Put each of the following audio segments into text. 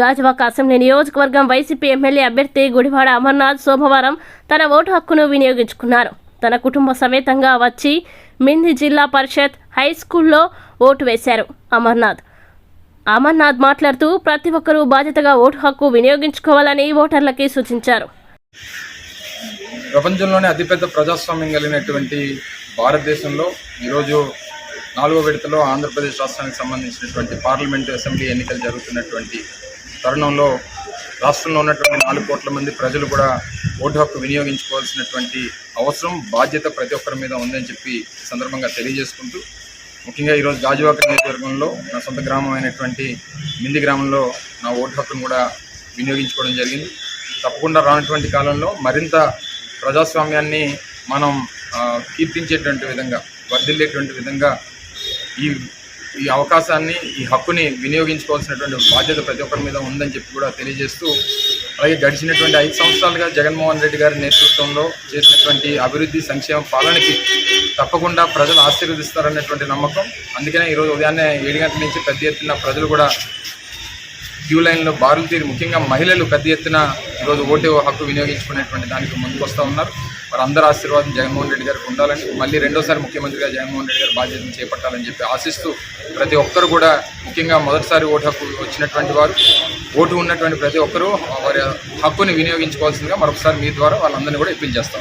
Gajuwaka assembly నియోజకవర్గం YCP MLA అభ్యర్థి గుడివాడ అమర్నాథ్ సోమవారం తన ఓటు హక్కును వినియోగించుకున్నారు. తన కుటుంబ సమేతంగా వచ్చి మింది జిల్లా పరిషత్ హై స్కూల్లో ఓటు వేశారు అమర్నాథ్. అమర్నాథ్ మాట్లాడుతూ ప్రతి ఒక్కరూ బాధ్యతగా ఓటు హక్కు వినియోగించుకోవాలని ఓటర్లకి సూచించారు. ప్రపంచంలోనే అతిపెద్ద ప్రజాస్వామ్యం కలిగినటువంటి భారతదేశంలో ఈరోజు నాలుగో విడతలో ఆంధ్రప్రదేశ్ రాష్ట్రానికి సంబంధించినటువంటి పార్లమెంటు అసెంబ్లీ ఎన్నికలు జరుగుతున్నటువంటి తరుణంలో రాష్ట్రంలో ఉన్నటువంటి నాలుగు కోట్ల మంది ప్రజలు కూడా ఓటు హక్కు వినియోగించుకోవాల్సినటువంటి అవసరం బాధ్యత ప్రతి ఒక్కరి మీద ఉందని చెప్పి సందర్భంగా తెలియజేసుకుంటూ ముఖ్యంగా ఈరోజు గాజువాక నియోజకవర్గంలో నా సొంత గ్రామం అయినటువంటి మింది గ్రామంలో నా ఓటు హక్కును కూడా వినియోగించుకోవడం జరిగింది. తప్పకుండా రానటువంటి కాలంలో మరింత ప్రజాస్వామ్యాన్ని మనం కీర్తించేటువంటి విధంగా వర్ధిల్లేటువంటి విధంగా ఈ ఈ అవకాశాన్ని ఈ హక్కుని వినియోగించుకోవాల్సినటువంటి బాధ్యత ప్రతి ఒక్కరి మీద ఉందని చెప్పి కూడా తెలియజేస్తూ అలాగే గడిచినటువంటి ఐదు సంవత్సరాలుగా జగన్మోహన్ రెడ్డి గారి నేతృత్వంలో చేసినటువంటి అభివృద్ధి సంక్షేమ పాలనకి తప్పకుండా ప్రజలు ఆశీర్వదిస్తారనేటువంటి నమ్మకం. అందుకనే ఈరోజు ఉదయాన్నే ఏడు గంటల నుంచి పెద్ద ఎత్తున ప్రజలు కూడా క్యూ లైన్లో బారులు తీరి ముఖ్యంగా మహిళలు పెద్ద ఎత్తున ఈరోజు ఓటు హక్కు వినియోగించుకునేటువంటి దానికి ముందుకు వస్తూ ఉన్నారు. మరి అందరి ఆశీర్వాదం జగన్మోహన్ రెడ్డి గారికి ఉండాలని మళ్ళీ రెండోసారి ముఖ్యమంత్రిగా జగన్మోహన్ రెడ్డి గారు బాధ్యతను చేపట్టాలని చెప్పి ఆశిస్తూ ప్రతి ఒక్కరు కూడా ముఖ్యంగా మొదటిసారి ఓటు హక్కు వచ్చినటువంటి వారు ఓటు ఉన్నటువంటి ప్రతి ఒక్కరూ వారి హక్కుని వినియోగించుకోవాల్సిందిగా మరొకసారి మీ ద్వారా వాళ్ళందరినీ కూడా అప్పీల్ చేస్తాం.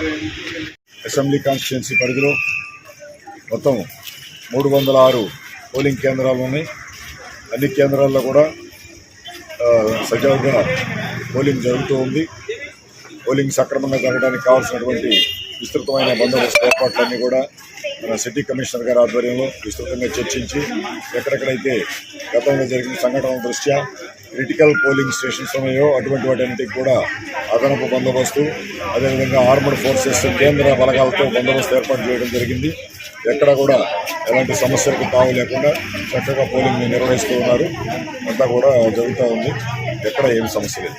అసెంబ్లీ కాన్స్టిట్యున్సీ పరిధిలో మొత్తం మూడు వందల ఆరు పోలింగ్ కేంద్రాలు ఉన్నాయి. అన్ని కేంద్రాల్లో కూడా సజావుగా పోలింగ్ జరుగుతూ ఉంది. పోలింగ్ సక్రమంగా జరగడానికి కావాల్సినటువంటి విస్తృతమైన బందోబస్తు ఏర్పాట్లన్నీ కూడా మన సిటీ కమిషనర్ గారి ఆధ్వర్యంలో విస్తృతంగా చర్చించి ఎక్కడెక్కడైతే గతంలో జరిగిన సంఘటనల దృష్ట్యా క్రిటికల్ పోలింగ్ స్టేషన్స్ ఉన్నాయో అటువంటి వాటన్నిటికి కూడా అదనపు బందోబస్తు అదేవిధంగా ఆర్మడ్ ఫోర్సెస్ కేంద్ర బలగాలతో బందోబస్తు ఏర్పాటు చేయడం జరిగింది. ఎక్కడ కూడా ఎలాంటి సమస్యలకు తావు లేకుండా చక్కగా పోలింగ్ నిర్వహిస్తూ ఉన్నారు. అంతా కూడా జరుగుతూ ఉంది. ఎక్కడ ఏమి సమస్య లేదు.